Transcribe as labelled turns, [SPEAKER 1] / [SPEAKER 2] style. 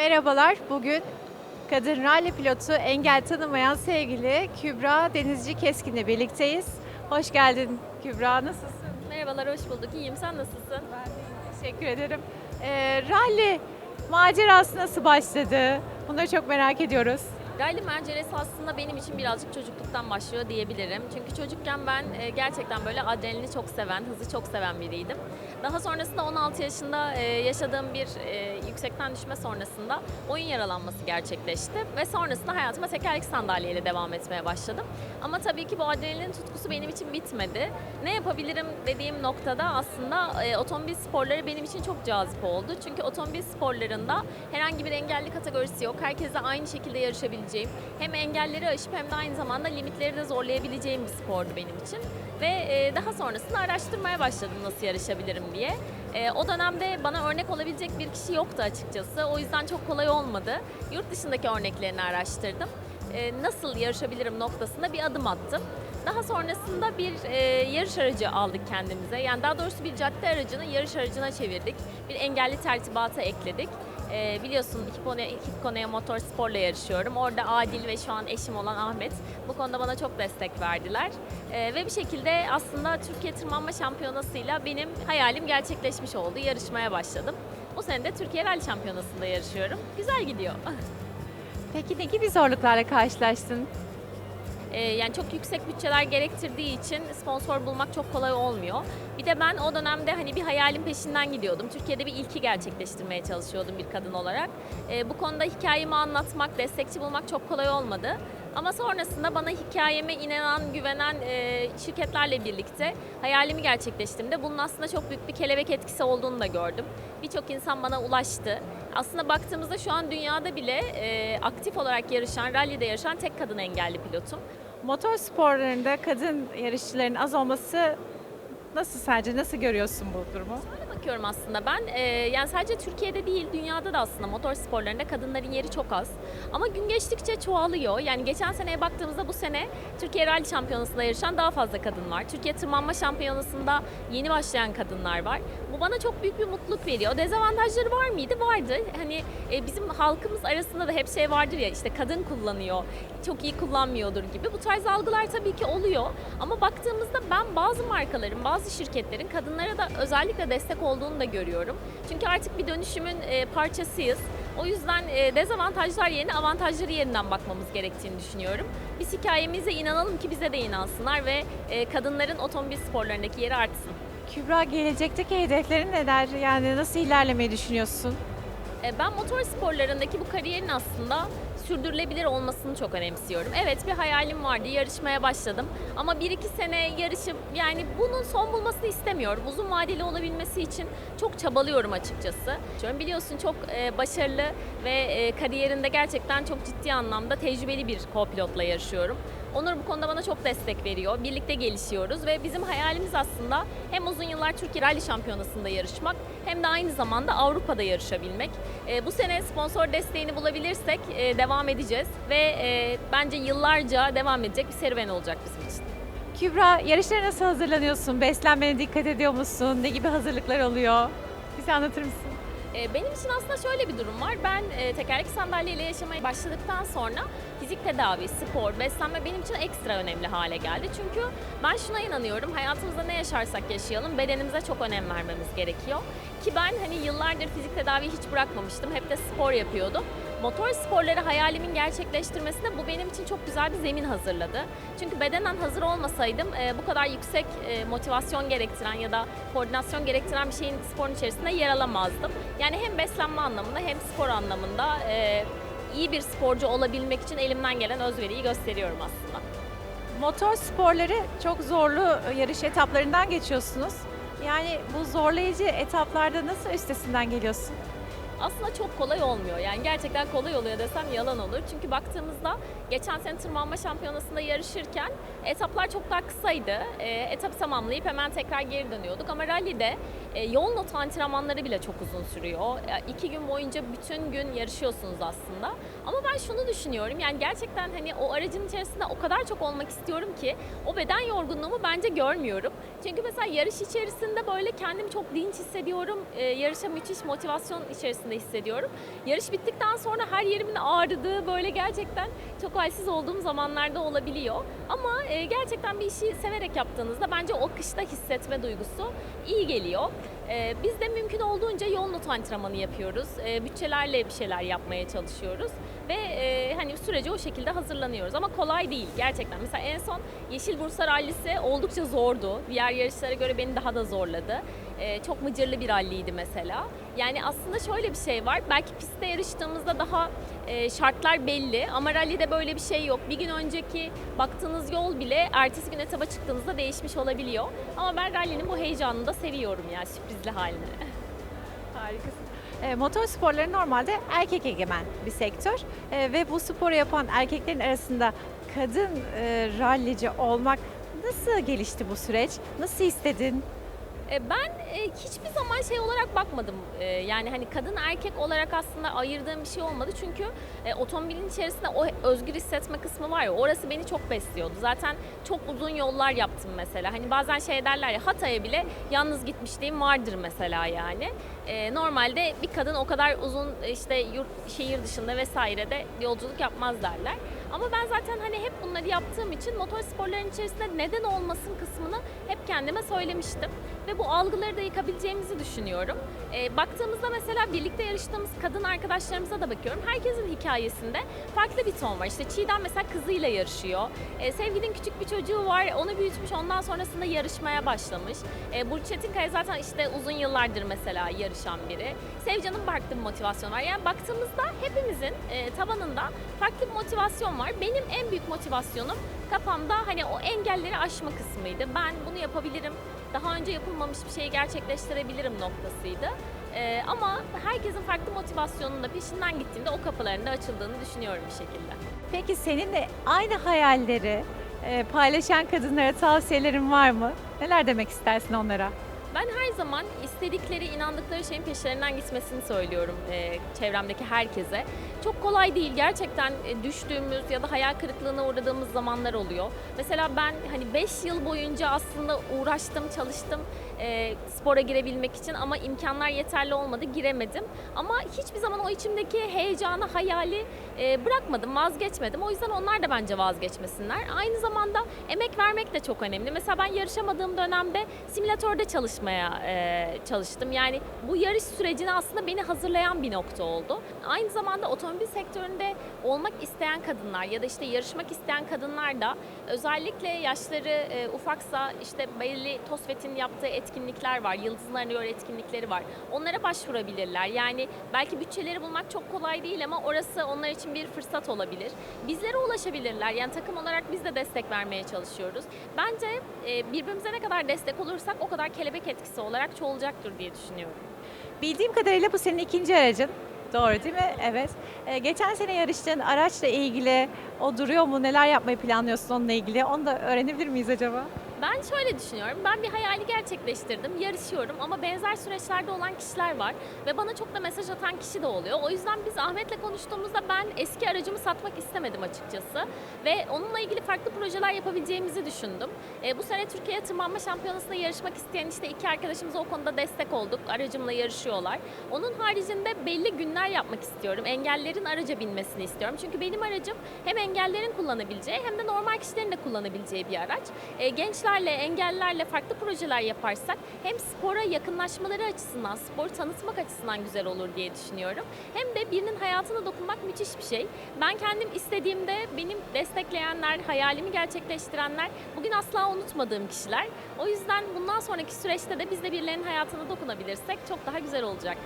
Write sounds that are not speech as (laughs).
[SPEAKER 1] Merhabalar. Bugün kadın rally pilotu engel tanımayan sevgili Kübra Denizci Keskin'le birlikteyiz. Hoş geldin Kübra. Nasılsın?
[SPEAKER 2] Merhabalar, hoş bulduk. İyiyim, sen nasılsın?
[SPEAKER 1] Teşekkür ederim. Ee, rally macerası nasıl başladı? Bunları çok merak ediyoruz.
[SPEAKER 2] Rally macerası aslında benim için birazcık çocukluktan başlıyor diyebilirim. Çünkü çocukken ben e, gerçekten böyle adrenalini çok seven, hızı çok seven biriydim. Daha sonrasında 16 yaşında e, yaşadığım bir e, yüksekten düşme sonrasında oyun yaralanması gerçekleşti. Ve sonrasında hayatıma tekerlek sandalyeyle devam etmeye başladım. Ama tabii ki bu adrenalin tutkusu benim için bitmedi. Ne yapabilirim dediğim noktada aslında e, otomobil sporları benim için çok cazip oldu. Çünkü otomobil sporlarında herhangi bir engelli kategorisi yok. Herkesle aynı şekilde yarışabileceğim, hem engelleri aşıp hem de aynı zamanda limitleri de zorlayabileceğim bir spordu benim için. Ve e, daha sonrasında araştırmaya başladım nasıl yarışabilirim diye. E, o dönemde bana örnek olabilecek bir kişi yoktu açıkçası. O yüzden çok kolay olmadı. Yurt dışındaki örneklerini araştırdım. E, nasıl yarışabilirim noktasında bir adım attım. Daha sonrasında bir e, yarış aracı aldık kendimize. Yani daha doğrusu bir cadde aracını yarış aracına çevirdik. Bir engelli tertibata ekledik. E, biliyorsun Hipone, Hipkone'ye motorsporla yarışıyorum. Orada Adil ve şu an eşim olan Ahmet bu konuda bana çok destek verdiler. E, ve bir şekilde aslında Türkiye Tırmanma Şampiyonası'yla benim hayalim gerçekleşmiş oldu. Yarışmaya başladım. Bu sene de Türkiye Rally Şampiyonası'nda yarışıyorum. Güzel gidiyor. (laughs)
[SPEAKER 1] Peki ne gibi zorluklarla karşılaştın?
[SPEAKER 2] Ee, yani çok yüksek bütçeler gerektirdiği için sponsor bulmak çok kolay olmuyor. Bir de ben o dönemde hani bir hayalin peşinden gidiyordum. Türkiye'de bir ilki gerçekleştirmeye çalışıyordum bir kadın olarak. Ee, bu konuda hikayemi anlatmak, destekçi bulmak çok kolay olmadı. Ama sonrasında bana hikayeme inanan, güvenen e, şirketlerle birlikte hayalimi gerçekleştirdiğimde bunun aslında çok büyük bir kelebek etkisi olduğunu da gördüm. Birçok insan bana ulaştı. Aslında baktığımızda şu an dünyada bile e, aktif olarak yarışan, rallide yarışan tek kadın engelli pilotum.
[SPEAKER 1] Motor sporlarında kadın yarışçıların az olması nasıl sence? Nasıl görüyorsun bu durumu?
[SPEAKER 2] Şöyle bakıyorum aslında ben e, yani sadece Türkiye'de değil dünyada da aslında motor sporlarında kadınların yeri çok az. Ama gün geçtikçe çoğalıyor. Yani geçen seneye baktığımızda bu sene Türkiye Rally Şampiyonası'nda yarışan daha fazla kadın var. Türkiye Tırmanma Şampiyonası'nda yeni başlayan kadınlar var. Bu bana çok büyük bir mutluluk veriyor. Dezavantajları var mıydı? Vardı. Hani e, bizim halkımız arasında da hep şey vardır ya işte kadın kullanıyor, çok iyi kullanmıyordur gibi. Bu tarz algılar tabii ki oluyor. Ama baktığımızda ben bazı markaların, bazı şirketlerin kadınlara da özellikle destek olduğunu da görüyorum. Çünkü artık bir dönüşümün e, parçasıyız. O yüzden e, dezavantajlar yerine avantajları yerinden bakmamız gerektiğini düşünüyorum. Biz hikayemize inanalım ki bize de inansınlar ve e, kadınların otomobil sporlarındaki yeri artsın.
[SPEAKER 1] Kübra gelecekteki hedeflerin neler? Yani nasıl ilerlemeyi düşünüyorsun?
[SPEAKER 2] Ben motor sporlarındaki bu kariyerin aslında sürdürülebilir olmasını çok önemsiyorum. Evet bir hayalim vardı, yarışmaya başladım. Ama bir iki sene yarışıp yani bunun son bulmasını istemiyorum. Uzun vadeli olabilmesi için çok çabalıyorum açıkçası. Biliyorsun çok e, başarılı ve e, kariyerinde gerçekten çok ciddi anlamda tecrübeli bir co-pilotla yarışıyorum. Onur bu konuda bana çok destek veriyor. Birlikte gelişiyoruz ve bizim hayalimiz aslında hem uzun yıllar Türkiye Rally Şampiyonası'nda yarışmak hem de aynı zamanda Avrupa'da yarışabilmek. E, bu sene sponsor desteğini bulabilirsek e, devam edeceğiz ve e, bence yıllarca devam edecek bir serüven olacak bizim için.
[SPEAKER 1] Kübra yarışlara nasıl hazırlanıyorsun? Beslenmene dikkat ediyor musun? Ne gibi hazırlıklar oluyor? Bize anlatır mısın?
[SPEAKER 2] E, Benim için aslında şöyle bir durum var. Ben e, tekerlekli sandalyeyle yaşamaya başladıktan sonra fizik tedavi, spor, beslenme benim için ekstra önemli hale geldi. Çünkü ben şuna inanıyorum. Hayatımızda ne yaşarsak yaşayalım bedenimize çok önem vermemiz gerekiyor. Ki ben hani yıllardır fizik tedaviyi hiç bırakmamıştım. Hep de spor yapıyordum. Motor sporları hayalimin gerçekleştirmesine bu benim için çok güzel bir zemin hazırladı. Çünkü bedenen hazır olmasaydım e, bu kadar yüksek e, motivasyon gerektiren ya da koordinasyon gerektiren bir şeyin sporun içerisinde yer alamazdım. Yani hem beslenme anlamında hem spor anlamında e, iyi bir sporcu olabilmek için elimden gelen özveriyi gösteriyorum aslında.
[SPEAKER 1] Motor sporları çok zorlu yarış etaplarından geçiyorsunuz. Yani bu zorlayıcı etaplarda nasıl üstesinden geliyorsun?
[SPEAKER 2] Aslında çok kolay olmuyor. Yani gerçekten kolay oluyor desem yalan olur. Çünkü baktığımızda geçen sene tırmanma şampiyonasında yarışırken etaplar çok daha kısaydı. E, etapı tamamlayıp hemen tekrar geri dönüyorduk. Ama rallide e, yol notu antrenmanları bile çok uzun sürüyor. E, iki gün boyunca bütün gün yarışıyorsunuz aslında. Ama ben şunu düşünüyorum. Yani gerçekten hani o aracın içerisinde o kadar çok olmak istiyorum ki o beden yorgunluğumu bence görmüyorum. Çünkü mesela yarış içerisinde böyle kendimi çok dinç hissediyorum. Ee, yarışa müthiş motivasyon içerisinde hissediyorum. Yarış bittikten sonra her yerimin ağrıdığı böyle gerçekten çok halsiz olduğum zamanlarda olabiliyor. Ama e, gerçekten bir işi severek yaptığınızda bence o akışta hissetme duygusu iyi geliyor. Ee, biz de mümkün olduğunca yoğun not antrenmanı yapıyoruz. Ee, bütçelerle bir şeyler yapmaya çalışıyoruz. Ve e, hani sürece o şekilde hazırlanıyoruz. Ama kolay değil gerçekten. Mesela en son Yeşil Bursa Rallisi oldukça zordu. Diğer yarışlara göre beni daha da zorladı. Ee, çok mıcırlı bir ralliydi mesela. Yani aslında şöyle bir şey var. Belki pistte yarıştığımızda daha e, şartlar belli ama rallide böyle bir şey yok. Bir gün önceki baktığınız yol bile ertesi gün etaba çıktığınızda değişmiş olabiliyor. Ama ben rallinin bu heyecanını da seviyorum ya sürprizli halini. (laughs)
[SPEAKER 1] Harikasın. E, motor sporları normalde erkek egemen bir sektör E, ve bu sporu yapan erkeklerin arasında kadın e, rallici olmak nasıl gelişti bu süreç? Nasıl istedin?
[SPEAKER 2] E, Ben e, hiçbir zaman şey olarak bakmadım. E, Yani hani kadın erkek olarak aslında ayırdığım bir şey olmadı. Çünkü otomobilin içerisinde o özgür hissetme kısmı var ya orası beni çok besliyordu. Zaten çok uzun yollar yaptım mesela. Hani bazen şey derler ya Hatay'a bile yalnız gitmişliğim vardır mesela yani. Normalde bir kadın o kadar uzun işte yurt şehir dışında vesaire de yolculuk yapmaz derler. Ama ben zaten hani hep bunları yaptığım için motor sporlarının içerisinde neden olmasın kısmını hep kendime söylemiştim. Ve bu algıları da yıkabileceğimizi düşünüyorum. Ee, baktığımızda mesela birlikte yarıştığımız kadın arkadaşlarımıza da bakıyorum. Herkesin hikayesinde farklı bir ton var. İşte Çiğdem mesela kızıyla yarışıyor. Ee, Sevgilin küçük bir çocuğu var. Onu büyütmüş. Ondan sonrasında yarışmaya başlamış. Ee, Burç Çetinkaya zaten işte uzun yıllardır mesela yarışan biri. Sevcan'ın farklı bir motivasyonu var. Yani baktığımızda hepimizin e, tabanında farklı bir motivasyon var. Benim en büyük motivasyonum kafamda hani o engelleri aşma kısmıydı. Ben bunu yapabilirim. Daha önce yapılmamış bir şeyi gerçekleştirebilirim noktasıydı. Ee, ama herkesin farklı motivasyonunun da peşinden gittiğimde o kapıların da açıldığını düşünüyorum bir şekilde.
[SPEAKER 1] Peki seninle aynı hayalleri e, paylaşan kadınlara tavsiyelerin var mı? Neler demek istersin onlara?
[SPEAKER 2] Ben her zaman istedikleri, inandıkları şeyin peşlerinden gitmesini söylüyorum e, çevremdeki herkese. Çok kolay değil. Gerçekten e, düştüğümüz ya da hayal kırıklığına uğradığımız zamanlar oluyor. Mesela ben hani 5 yıl boyunca aslında uğraştım, çalıştım e, spora girebilmek için ama imkanlar yeterli olmadı, giremedim. Ama hiçbir zaman o içimdeki heyecanı, hayali e, bırakmadım, vazgeçmedim. O yüzden onlar da bence vazgeçmesinler. Aynı zamanda emek vermek de çok önemli. Mesela ben yarışamadığım dönemde simülatörde çalışmaya e, çalıştım. Yani bu yarış sürecine aslında beni hazırlayan bir nokta oldu. Aynı zamanda otomobil sektöründe olmak isteyen kadınlar ya da işte yarışmak isteyen kadınlar da özellikle yaşları e, ufaksa işte belli TOSFET'in yaptığı etkinlikler var, yıldızlarına göre etkinlikleri var. Onlara başvurabilirler. Yani belki bütçeleri bulmak çok kolay değil ama orası onlar için bir fırsat olabilir. Bizlere ulaşabilirler. Yani takım olarak biz de destek vermeye çalışıyoruz. Bence e, birbirimize ne kadar destek olursak o kadar kelebek etkisi olarak çoğalacaktır diye düşünüyorum.
[SPEAKER 1] Bildiğim kadarıyla bu senin ikinci aracın. Doğru değil mi? Evet. E, geçen sene yarıştığın araçla ilgili o duruyor mu? Neler yapmayı planlıyorsun onunla ilgili? Onu da öğrenebilir miyiz acaba?
[SPEAKER 2] Ben şöyle düşünüyorum. Ben bir hayali gerçekleştirdim. Yarışıyorum ama benzer süreçlerde olan kişiler var ve bana çok da mesaj atan kişi de oluyor. O yüzden biz Ahmet'le konuştuğumuzda ben eski aracımı satmak istemedim açıkçası ve onunla ilgili farklı projeler yapabileceğimizi düşündüm. E, bu sene Türkiye Tırmanma Şampiyonası'nda yarışmak isteyen işte iki arkadaşımız o konuda destek olduk. Aracımla yarışıyorlar. Onun haricinde belli günler yapmak istiyorum. Engellerin araca binmesini istiyorum. Çünkü benim aracım hem engellerin kullanabileceği hem de normal kişilerin de kullanabileceği bir araç. E, gençlerle, engellerle farklı projeler yaparsak hem spora yakınlaşmaları açısından, spor tanıtmak açısından güzel olur diye düşünüyorum. Hem de birinin hayatına dokunmak müthiş bir şey. Ben kendim istediğimde benim destekleyenler, hayalimi gerçekleştirenler bugün asla unutmadığım kişiler. O yüzden bundan sonraki süreçte de biz de birilerinin hayatına dokunabilirsek çok daha güzel olacak.